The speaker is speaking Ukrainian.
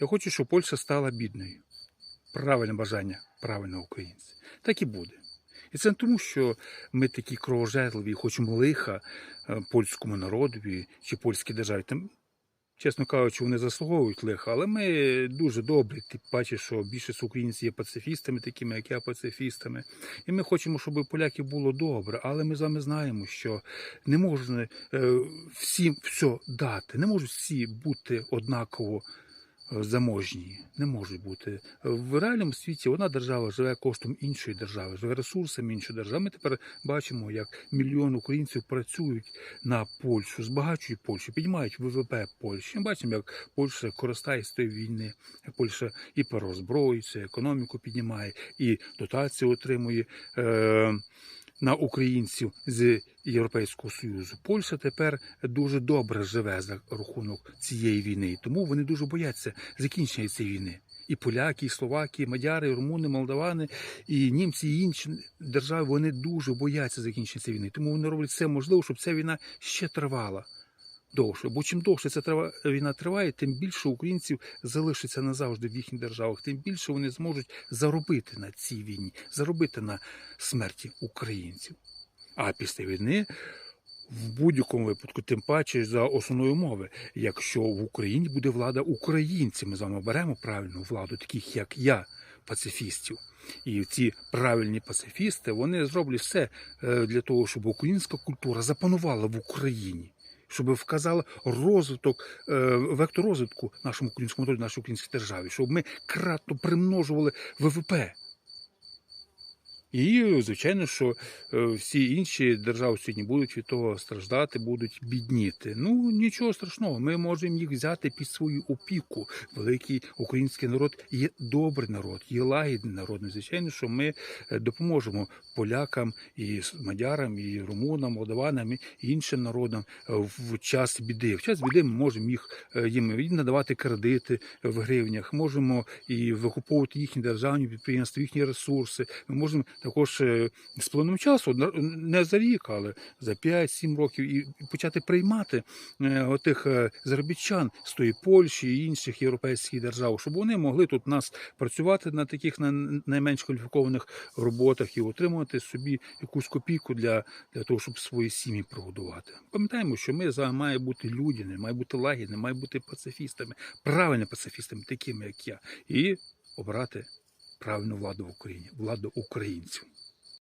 Я хочу, щоб Польща стала бідною. Правильне бажання правильного українця. Так і буде. І це не тому, що ми такі кровожерливі, хочемо лиха е, польському народові чи польській державі. Там, чесно кажучи, вони заслуговують лиха, але ми дуже добрі. Ти бачиш, що більшість українців є пацифістами, такими як я, пацифістами. І ми хочемо, щоб у поляків було добре, але ми з вами знаємо, що не можна е, всім все дати, не можуть всі бути однаково заможні. Не можуть бути. В реальному світі одна держава живе коштом іншої держави, живе ресурсами іншої держави. Ми тепер бачимо, як мільйон українців працюють на Польщу, збагачують Польщу, піднімають ВВП Польщі. Ми бачимо, як Польща користається тої війни, як Польща і переозброюється, економіку піднімає, і дотації отримує. Е- на українців з Європейського Союзу. Польща тепер дуже добре живе за рахунок цієї війни, тому вони дуже бояться закінчення цієї війни. І поляки, і словаки, і мадяри, і румуни, молдавани, і німці, і інші держави вони дуже бояться закінчення цієї війни. Тому вони роблять все можливе, щоб ця війна ще тривала довше. Бо чим довше ця війна триває, тим більше українців залишиться назавжди в їхніх державах, тим більше вони зможуть заробити на цій війні, заробити на смерті українців. А після війни. В будь-якому випадку, тим паче за основної умови, якщо в Україні буде влада українців, ми з вами беремо правильну владу, таких як я, пацифістів. І ці правильні пацифісти вони зроблять все е, для того, щоб українська культура запанувала в Україні, щоб вказала розвиток, е, вектор розвитку нашому українському народу, нашій українській державі, щоб ми кратно примножували ВВП. І, звичайно, що е, всі інші держави сьогодні будуть від того страждати, будуть бідніти. Ну нічого страшного, ми можемо їх взяти під свою опіку. Великий український народ є добрий народ, є лагідний народ. Ну, Звичайно, що ми е, допоможемо полякам і мадярам, і румунам, молдаванам і іншим народам е, в час біди. В час біди ми можемо їх їм надавати кредити в гривнях, можемо і викуповувати їхні державні підприємства, їхні ресурси. Ми можемо також е, з плином часу, не за рік, але за 5-7 років, і почати приймати е, отих е, заробітчан з тої Польщі і інших європейських держав, щоб вони могли тут нас працювати на таких на- найменш кваліфікованих роботах і отримувати собі якусь копійку для, для того, щоб свої сім'ї прогодувати. Пам'ятаємо, що ми з вами має бути людями, має бути лагідними, має бути пацифістами, правильними пацифістами, такими як я, і обрати правильну владу в Україні, владу українців.